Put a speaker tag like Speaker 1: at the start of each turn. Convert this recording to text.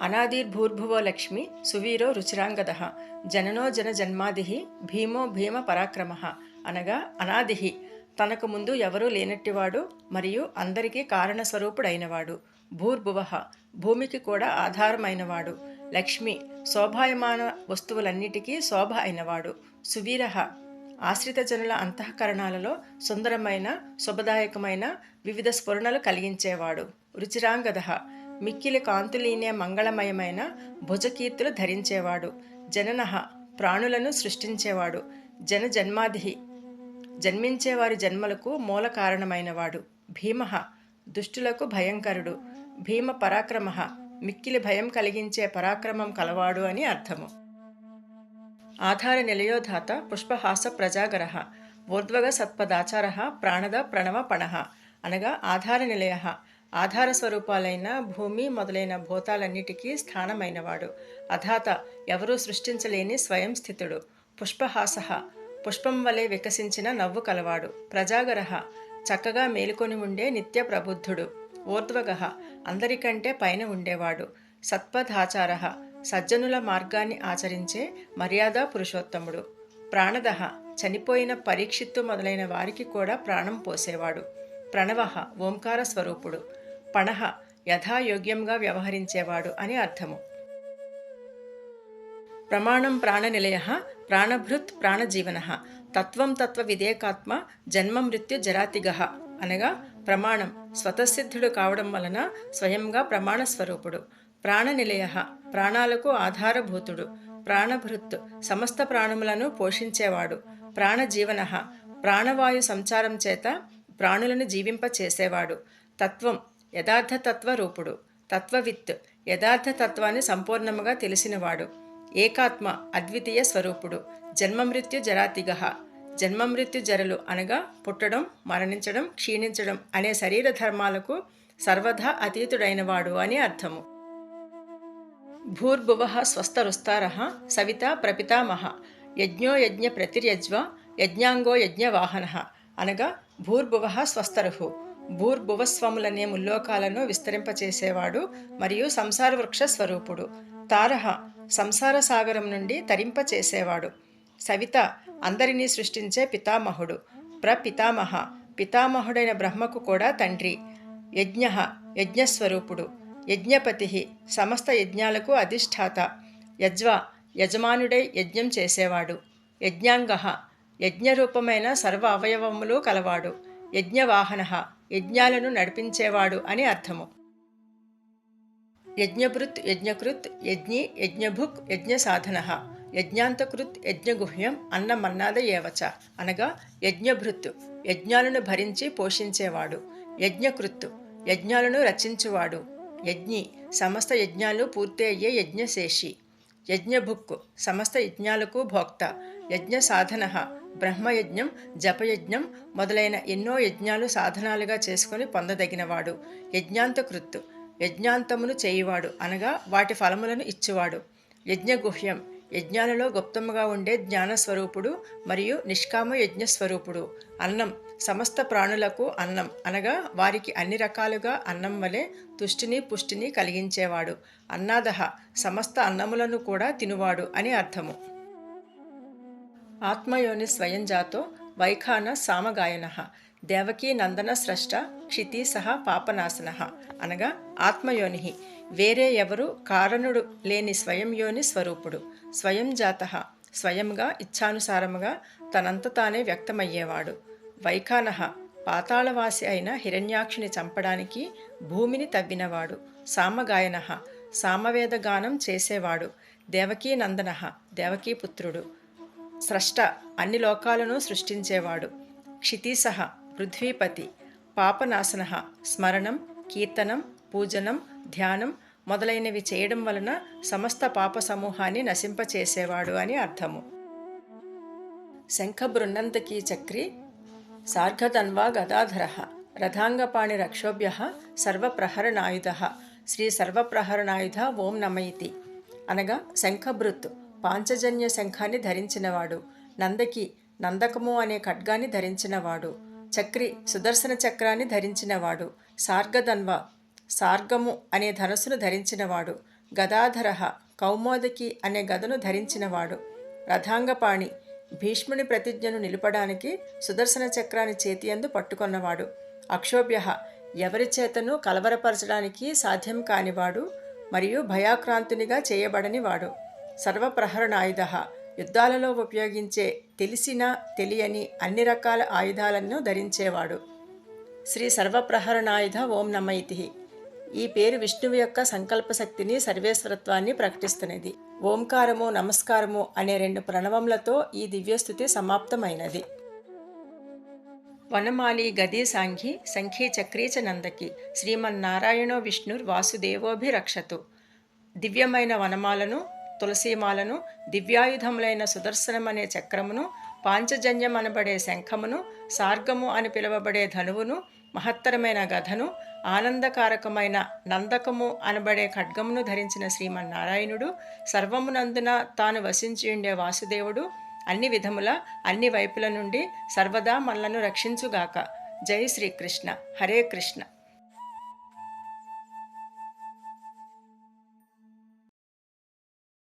Speaker 1: అనాదిర్భూర్భువో లక్ష్మి సువీరో రుచిరాంగద జననో జన జన్మాదిహి భీమో భీమ పరాక్రమ అనగా అనాదిహి. తనకు ముందు ఎవరూ లేనట్టివాడు మరియు అందరికీ కారణస్వరూపుడైనవాడు. భూర్భువ భూమికి కూడా ఆధారమైనవాడు. లక్ష్మి శోభాయమాన వస్తువులన్నిటికీ శోభ అయినవాడు. సువీర ఆశ్రిత జనుల అంతఃకరణాలలో సుందరమైన శుభదాయకమైన వివిధ స్ఫురణలు కలిగించేవాడు. రుచిరాంగద మిక్కిలి కాంతులీనే మంగళమయమైన భుజకీర్తులు ధరించేవాడు. జనన ప్రాణులను సృష్టించేవాడు. జన జన్మాది జన్మించేవారి జన్మలకు మూల కారణమైనవాడు భీమ దుష్టులకు భయంకరుడు. భీమ పరాక్రమ మిక్కిలి భయం కలిగించే పరాక్రమం కలవాడు అని అర్థము. ఆధార నిలయోధాత పుష్పహాస ప్రజాగర ఊర్ధ్వగ సత్పదాచార ప్రాణద ప్రణవ పణః అనగా ఆధార నిలయ ఆధార స్వరూపాలైన భూమి మొదలైన భూతాలన్నిటికీ స్థానమైనవాడు. అధాత ఎవరూ సృష్టించలేని స్వయం స్థితుడు. పుష్పహాస పుష్పం వలె వికసించిన నవ్వు కలవాడు. ప్రజాగరహ చక్కగా మేలుకొని ఉండే నిత్య ప్రబుద్ధుడు. ఊర్ధ్వగహ అందరికంటే పైన ఉండేవాడు. సత్పథాచార సజ్జనుల మార్గాన్ని ఆచరించే మర్యాద పురుషోత్తముడు. ప్రాణదహ చనిపోయిన పరీక్షిత్తు మొదలైన వారికి కూడా ప్రాణం పోసేవాడు. ప్రణవ ఓంకార స్వరూపుడు. పణః యథాయోగ్యంగా వ్యవహరించేవాడు అని అర్థము. ప్రమాణం ప్రాణనిలయ ప్రాణభృత్ ప్రాణజీవన తత్వం తత్వ విదేకాత్మ జన్మ మృత్యు జరాతిగ అనగా ప్రమాణం స్వతసిద్ధుడు కావడం వలన స్వయంగా ప్రమాణ స్వరూపుడు ప్రాణనిలయ ప్రాణాలకు ఆధారభూతుడు. ప్రాణభృత్ సమస్త ప్రాణములను పోషించేవాడు. ప్రాణజీవన ప్రాణవాయు సంచారం చేత ప్రాణులను జీవింపచేసేవాడు. తత్వం యథార్థతత్వ రూపుడు తత్వవిత్ యథార్థతత్వాన్ని సంపూర్ణముగా తెలిసినవాడు ఏకాత్మ అద్వితీయ స్వరూపుడు జన్మమృత్యు జరాతిగ జన్మమృత్యు జరలు అనగా పుట్టడం మరణించడం క్షీణించడం అనే శరీర ధర్మాలకు సర్వదా అతీతుడైనవాడు అని అర్థము. భూర్భువ స్వస్థరుస్తార సవిత ప్రపితామహ యజ్ఞో యజ్ఞ ప్రతిర్యజ్వ యజ్ఞాంగో యజ్ఞవాహన అనగా భూర్భువ స్వస్థరు. భూర్భువస్వములనే ముల్లోకాలను విస్తరింపచేసేవాడు మరియు సంసార వృక్ష స్వరూపుడు తారహ సంసార సాగరం నుండి తరింపచేసేవాడు. సవిత అందరినీ సృష్టించే పితామహుడు. ప్రపితామహ పితామహుడైన బ్రహ్మకు కూడా తండ్రి. యజ్ఞ యజ్ఞస్వరూపుడు. యజ్ఞపతి సమస్త యజ్ఞాలకు అధిష్టాత. యజ్వ యజమానుడై యజ్ఞం చేసేవాడు. యజ్ఞాంగ యజ్ఞరూపమైన సర్వ అవయవములు కలవాడు. యజ్ఞవాహన యజ్ఞాలను నడిపించేవాడు అని అర్థము. యజ్ఞభృత్ యజ్ఞకృత్ యజ్ఞి యజ్ఞభుక్ యజ్ఞ సాధన యజ్ఞాంతకృత్ యజ్ఞగుహ్యం అన్నమన్నాద ఏవచ అనగా యజ్ఞభృత్ యజ్ఞాలను భరించి పోషించేవాడు. యజ్ఞకృత్ యజ్ఞాలను రచించువాడు. యజ్ఞి సమస్త యజ్ఞాలు పూర్తి అయ్యే యజ్ఞశేషి. యజ్ఞభుక్ సమస్త యజ్ఞాలకు భోక్త. యజ్ఞ సాధన బ్రహ్మయజ్ఞం జపయజ్ఞం మొదలైన ఎన్నో యజ్ఞాలు సాధనాలుగా చేసుకుని పొందదగినవాడు. యజ్ఞాంతకృత్తు యజ్ఞాంతమును చేయువాడు అనగా వాటి ఫలములను ఇచ్చువాడు. యజ్ఞగుహ్యం యజ్ఞాలలో గుప్తముగా ఉండే జ్ఞానస్వరూపుడు మరియు నిష్కామ యజ్ఞస్వరూపుడు. అన్నం సమస్త ప్రాణులకు అన్నం అనగా వారికి అన్ని రకాలుగా అన్నం వలె తుష్టిని పుష్టిని కలిగించేవాడు. అన్నాదహ సమస్త అన్నములను కూడా తినువాడు అని అర్థము. ఆత్మయోని స్వయం జాతో వైఖాన సామగాయన దేవకీ నందన స్రష్ట క్షితి సహ పాపనాశన అనగా ఆత్మయోని. వేరే ఎవరు కారణుడు లేని స్వయం యోని స్వరూపుడు స్వయం జాత స్వయంగా ఇచ్ఛానుసారముగా తనంత తానే వ్యక్తమయ్యేవాడు. వైఖాన పాతాళవాసి అయిన హిరణ్యాక్షిని చంపడానికి భూమిని తవ్వినవాడు. సామగాయన సామవేద గానం చేసేవాడు. దేవకీ నందన దేవకీపుత్రుడు స్రష్ట అన్ని లోకాలను సృష్టించేవాడు. క్షితీసహ పృథ్వీపతి. పాపనాశన స్మరణం కీర్తనం పూజనం ధ్యానం మొదలైనవి చేయడం వలన సమస్త పాప సమూహాన్ని నశింపచేసేవాడు అని అర్థము. శంఖ బృన్నంతకీ చక్రి సార్ఘతన్వా గదాధర రథాంగపాణి రక్షోభ్య సర్వప్రహరణాయుధ శ్రీ సర్వప్రహరణాయుధ ఓం నమయితి అనగా శంఖభృత్ పాంచజన్య శంఖాన్ని ధరించినవాడు. నందకి నందకము అనే ఖడ్గాన్ని ధరించినవాడు. చక్రి సుదర్శన చక్రాన్ని ధరించినవాడు. సార్గధన్వ సార్గము అనే ధనస్సును ధరించినవాడు. గదాధర కౌమోదకి అనే గదను ధరించినవాడు. రథాంగపాణి భీష్ముని ప్రతిజ్ఞను నిలపడానికి సుదర్శన చక్రాన్ని చేతియందు పట్టుకొన్నవాడు. అక్షోభ్య ఎవరి చేతను కలవరపరచడానికి సాధ్యం కానివాడు మరియు భయాక్రాంతునిగా చేయబడనివాడు. సర్వప్రహరణాయుధ యుద్ధాలలో ఉపయోగించే తెలిసిన తెలియని అన్ని రకాల ఆయుధాలను ధరించేవాడు. శ్రీ సర్వప్రహరణాయుధ ఓం నమ ఈ పేరు విష్ణువు యొక్క సంకల్ప శక్తిని సర్వేశ్వరత్వాన్ని ప్రకటిస్తున్నది. ఓంకారము నమస్కారము అనే రెండు ప్రణవములతో ఈ దివ్యస్థుతి సమాప్తమైనది. వనమాలి గది సాంఘి సంఖ్యే చక్రీచ నందకి. శ్రీమన్నారాయణో విష్ణుర్ వాసుదేవోభిరక్షతు. దివ్యమైన వనమాలను తులసీమాలను దివ్యాయుధములైన సుదర్శనమనే చక్రమును పాంచజన్యం అనబడే శంఖమును సార్గము అని పిలువబడే ధనువును మహత్తరమైన గధను ఆనందకారకమైన నందకము అనబడే ఖడ్గమును ధరించిన శ్రీమన్నారాయణుడు సర్వమునందున తాను వసించి ఉండే వాసుదేవుడు అన్ని విధముల అన్ని వైపుల నుండి సర్వదా మనలను రక్షించుగాక. జై శ్రీకృష్ణ. హరే కృష్ణ.